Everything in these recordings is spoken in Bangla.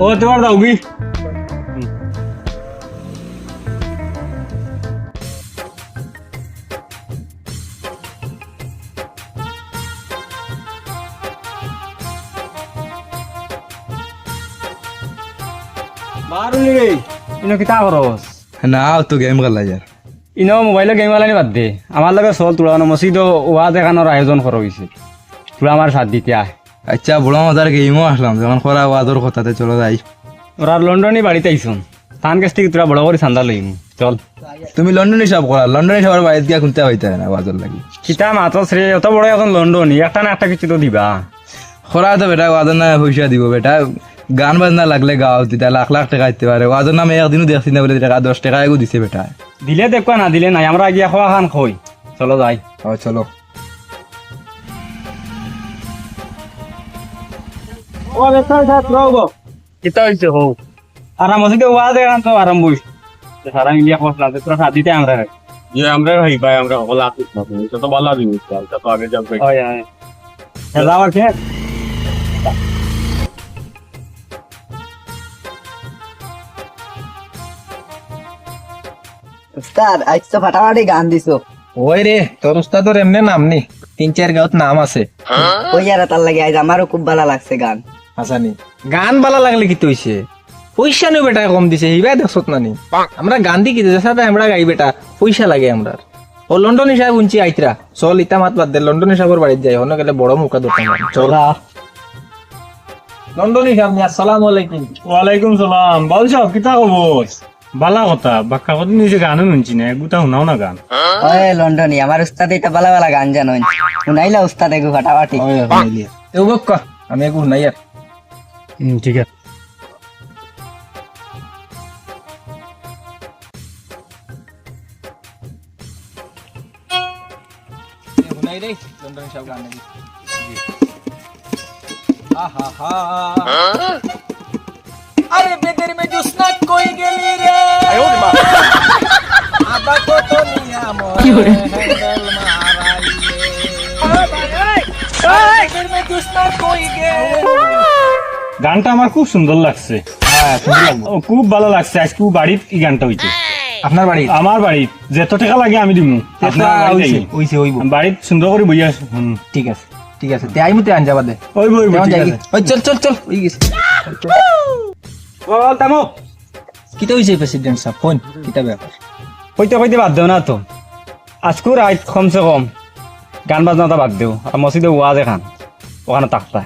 ও তোমার দাও কি মারুলি রে ইনো কিতা করস না তো গেম খেলা যার ইনো মোবাইলে গেম আলানি বাদ দে। আমার লগে চল তোরা মসজিদ ওয়াজ এখানোর আয়োজন করা হয়েছে তোরা আমার সাথ দিতে আয় আচ্ছা বড় মজার গেমও আসলাম। যখন করা ওয়াদর কথাতে চলো যাই। ওরা লন্ডনে বাড়িতে আইসুন তান কাছ থেকে তোরা বড় করে চান্দা লইম চল। তুমি লন্ডন হিসাব করা লন্ডন হিসাবের বাড়িতে গিয়া খুনতে হইতে না ওয়াজর লাগি? কিতা মাত্র শ্রে অত বড় এখন লন্ডন একটা না একটা কিছু তো দিবা। খরা তো বেটা ওয়াজর না পয়সা দিব বেটা। গান বাজনা লাগলে গাও তেতিয়া লাখ লাখ টাকা দিতে পারে। ওয়াজর নামে একদিনও দেখছি না বলে টাকা দশ টাকা এগো দিছে বেটা। দিলে দেখবা না দিলে নাই। আমরা গিয়া খাওয়া খান খই চলো যাই। ও চলো। কিতা হইছে হো আর মসজিদে ওয়াজ এখান তো আরম্ভ হইছে সারা মিলিয়া খসলা তোরা সাথ দিতে আমরা যে আমরা ভাই ভাই আমরা হলা আসিস না তো ভালো জিনিস তো আগে যাবে যাওয়ার উস্তাদ আজ তো ফাটাফাটি গান দিছো। ওই রে তোর উস্তাদর এমনি নাম নি তিন চার গাঁত নাম আছে। ওই আর তার লাগে আজ আমারও খুব ভালো লাগছে গান। হাসানি গান বালা লাগলে কি তৈছে পয়সা নি বেটা কম দিছে। হিবা দেখছত না নি আমরা গান দি কি যেসা আমরা গাই বেটা পয়সা লাগে আমরা ও লন্ডন হিসাব উঞ্চি আইতরা। চল ইতা মাত বাদ দে লন্ডন হিসাবের বাড়িতে যাই। অন্য গেলে বড় মুখা দোকান চল। লন্ডন হিসাব নি আসসালামু আলাইকুম। ওয়ালাইকুম সালাম। বাবু সাহেব কিতা খবর বালা কথা বাক্কা কত নিজে গানও শুনছি না গুতা শুনাও না গান। ওই লন্ডনি আমার উস্তাদ এটা ভালো ভালো গান জানো। শুনাইলা উস্তাদ এগু ফাটাফাটি। এ বক্ক আমি একু নাই আর। ঠিক আছে। নাই রে লন্ডন হিসাব গান আহা হা। আরে বেদের মে গানটা আমার খুব সুন্দর লাগছে। ও, খুব ভালো লাগছে। আজ খুব বাড়িত এই গানটা হইছে। আপনার বাড়ি আমার বাড়িত যত টাকা লাগে আমি দিমু। আপনার বাড়িতে সুন্দর করে বইয়া আছে ঠিক আছে ঠিক আছে। তে আইমুতে আনজাবা দে ওই বই ওই চল চল চল ওই গেছে। বল তামো। কিতা হইছে প্রেসিডেন্ট সাহেব? ফোন কিতা ব্যাপার? কইতে কইতে বাদ দেও না তো। আজকু রাত কমসে কম। গান বাজনাটা বাদ দেও আর মসজিদে ওয়াজ এখান ওখানে তাকতা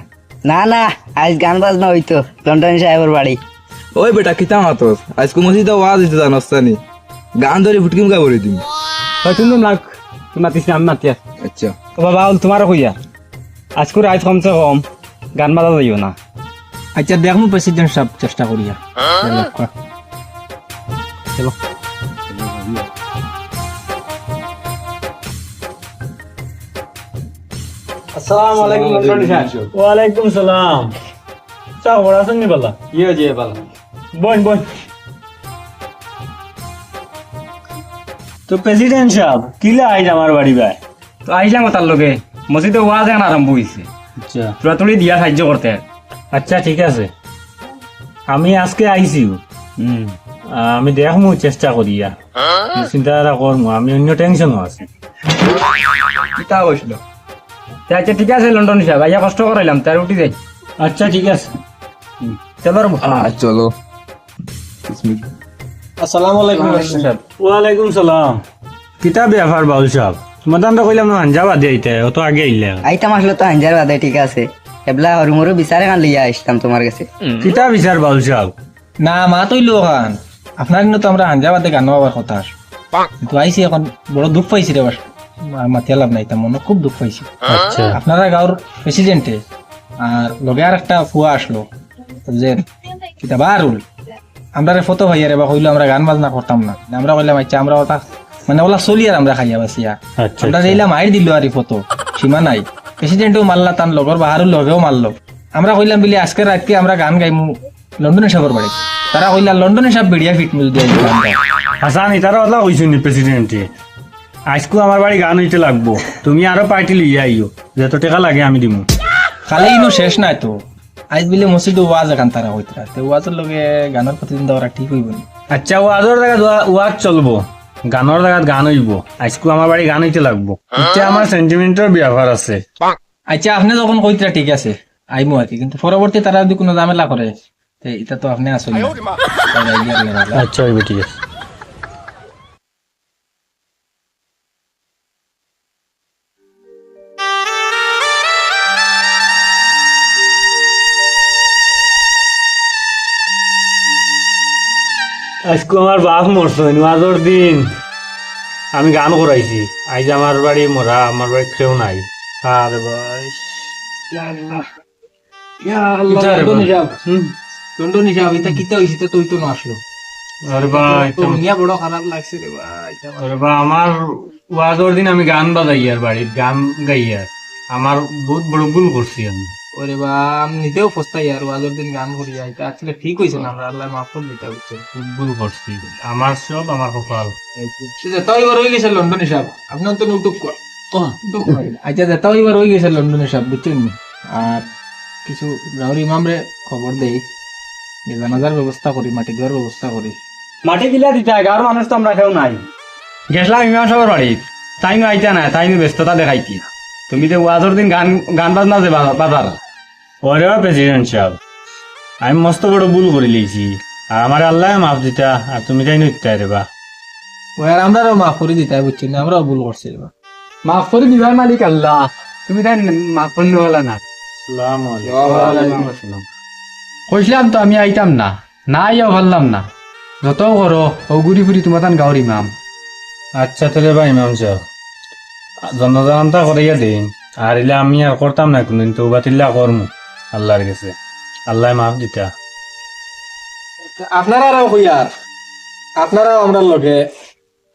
না না আজ গান বাজনা হইতো লন্ডন সাহেবের বাড়ি ওই বেটা কিতা মাতস আজকে মসজিদে ওয়াজ দিতে জানস নি? গান ধরে ফুটকিম কা করে দিম। হয় তুমি লাগ তুমি মাতিস না আমি মাতি। আচ্ছা। তো বাবা তোমারও কইয়া আজকু রাত কমসে কম গান বাজা যাইও না। আচ্ছা দেখমু প্রেসিডেন্ট সাহেব চেষ্টা করিয়া চলো আসসালামু আলাইকুম ওয়ালাইকুম সালাম। চা খবর আছেন নি বালা ইয়ে যে বালা বন বন তো প্রেসিডেন্ট সাহেব কিলা আইজ আমার বাড়ি ভাই? তো আইলাম তার লগে। মসজিদে ওয়াজ এখন আরম্ভ হয়েছে আচ্ছা। তোরা তুলি দিয়া সাহায্য করতে। আচ্ছা ঠিক আছে। আমি আজকে আইছি। হুম। আমি দেখমু চেষ্টা করিয়া। চিন্তা করমু আমি অন্য টেনশনও আছে। কিতা আচ্ছা ঠিক আছে লন্ডন সাহেব আইয়া কষ্ট করাইলাম তার উঠি যাই। আচ্ছা ঠিক আছে। চলো চলো। আসসালামু আলাইকুম। সাহেব ওয়ালাইকুম সালাম। কিতা ব্যাপার বাউল সাহেব? তোমার কইলাম না হাঞ্জাবা দিয়ে আইতে অত আগে আইলে। আইতাম আসলে তো হাঞ্জার বাদে ঠিক আছে। এবলা হরুমরু বিচারে গান লিয়া আসতাম তোমার কাছে। কিতা বিচার বাউল সাহেব? না মা তৈল গান আপনার কিন্তু তো আমরা হাঞ্জাবাদে গান হওয়ার কথা। কিন্তু আইসি এখন বড় দুঃখ পাইছি রে এবার। মাতিয়া লাভ নাই মনে খুব দুঃখ পাইছি আচ্ছা। আপনারা গাঁর প্রেসিডেন্টে আর লগে আর একটা ফুয়া আসলো যে কিতা বারুল আমরা ফটো ভাইয়া রে বা কইলো আমরা গান বাজনা করতাম না। আমরা কইলাম আচ্ছা আমরা ওটা মানে ওলা চলি আর আমরা খাইয়া বাসিয়া আচ্ছা আমরা দিলাম মাইর দিল আর ফটো সীমা নাই। প্রেসিডেন্টও মারলা তার লগর বাহারুর লগেও মারলো। আমরা কইলাম বলি আজকে রাতকে আমরা গান গাইমু লন্ডন সাহেবের বাড়ি। তারা কইলা লন্ডন সাহেব বেড়িয়া ফিট মিল দিয়ে হাসান ইতারা ওলা কইছো প্রেসিডেন্টে আজকু আমার বাড়ি গান হইতে লাগবো। তুমি আরও পার্টি লইয়া আইও। যত টাকা লাগে আমি দিমু। খালি ইনো শেষ নাই তো। আজ বিলে মসজিদ ওয়াজ এখান তারা হইতরা তে ওয়াজের লগে গানের প্রতিদিন দেওয়াটা ঠিক হইব না। আচ্ছা ওয়াজর জায়গা ওয়াজ চলবো। গানের জায়গাত গান হইব। আজকু আমার বাড়ি গান হইতে লাগবো। এটা আমার সেন্টিমেন্টের ব্যাপার আছে। আচ্ছা আপনি যখন কইতরা ঠিক আছে আইমু আর কি। কিন্তু পরবর্তী তারা যদি কোনো ঝামেলা করে তে এটা তো আপনি আসলে আচ্ছা হইব ঠিক আছে। আজকে আমার বাপ মরছে নওয়াজর দিন। আমি গান করাইছি আজ আমার বাড়ি মরা আমার বাড়ি কেউ নাই। আরে ভাই। আমার ওয়াজর দিন আমি গান বাজাই আর বাড়ির গান গাই আর আমার বহুত বড় ভুল করছি আমি। ওরে বা আমি নিজেও ফস্তাই আর ওয়াজের দিন গান করি এটা আসলে ঠিক হইছে না আমরা আল্লাহ মাফ করে দিতে হচ্ছে। খুব ভুল করছি। আমার সব আমার কপাল। যেতাও এবার হয়ে গেছে লন্ডন হিসাব আপনার তো নতুক আচ্ছা যেতাও এবার হয়ে গেছে লন্ডন হিসাব বুঝছেন আর কিছু রাহুল ইমামরে খবর দেই যে জানাজার ব্যবস্থা করি মাটি দেওয়ার ব্যবস্থা করি। মাটি দিলা দিতে গাঁর মানুষ তো আমরা কেউ নাই। গেছিলাম ইমাম সাহেবের বাড়ি। তাই নো আইতা না তাই নো ব্যস্ততা দেখাইতি তুমি যে ওয়াজর দিন গান গান বাজনা যে বাজার ওরে প্রেসিডেন্ট সাহেব আমি মস্ত বড় ভুল করে লিয়েছি। আর আমার আল্লাহ মাফ দিতা আর তুমি তাই নিতে রে বা ওই আর আমরাও মাফ করে দিতে হয় বুঝছেন আমরাও ভুল করছি মাফ করে দিবার মালিক আল্লাহ। তুমি তাই মাফ করলে বলা না? কইছিলাম তো আমি আইতাম না। না আইয়াও ভাবলাম না। যত করো ও ঘুরি ফুরি তোমার তান গাঁর ইমাম। আচ্ছা তাহলে ভাই ইমাম সাহেব জনজানতা করাইয়া দিন। আর ইলে আমি আর করতাম না কোনদিন তো বাতিল্লা করমু। আল্লাহর কাছে। আল্লাহ মাফ দিতা। আপনারাও হইয়ার। আপনারাও আমরা লগে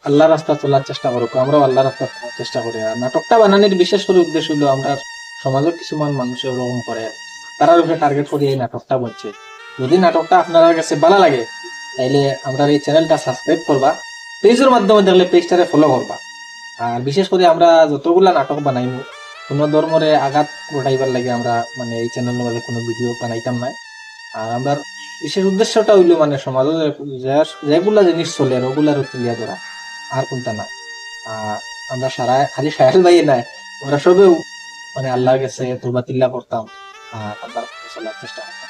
আল্লাহ রাস্তা চলার চেষ্টা করুক, আমরাও আল্লাহ রাস্তা চলার চেষ্টা করি। আর নাটকটা বানানোর বিশেষ করে উদ্দেশ্য হলো আমরা সমাজের কিছুমান মানুষ ওরকম করে, তারা উপরে টার্গেট করি এই নাটকটা বলছে। যদি নাটকটা আপনার কাছে ভালো লাগে, তাইলে আমরা এই চ্যানেলটা সাবস্ক্রাইব করবা পেজের মাধ্যমে দেখলে পেজটারে ফলো করবা। আর বিশেষ করে আমরা যতগুলা নাটক বানাইমু কোনো ধর্মরে আঘাত ঘটাইবার লাগে আমরা মানে এই চ্যানেল মধ্যে কোনো ভিডিও বানাইতাম না। আর আমার বিশেষ উদ্দেশ্যটা হইল মানে সমাজে যেগুলা জিনিস চলে আর ওগুলার তুলিয়া ধরা, আর কোনটা না। আমরা সারা, খালি সায়াল ভাই নাই আমরা সবেও মানে আল্লাহর কাছে তোবা তিল্লা করতাম, আর আল্লাহর চলার চেষ্টা করতাম।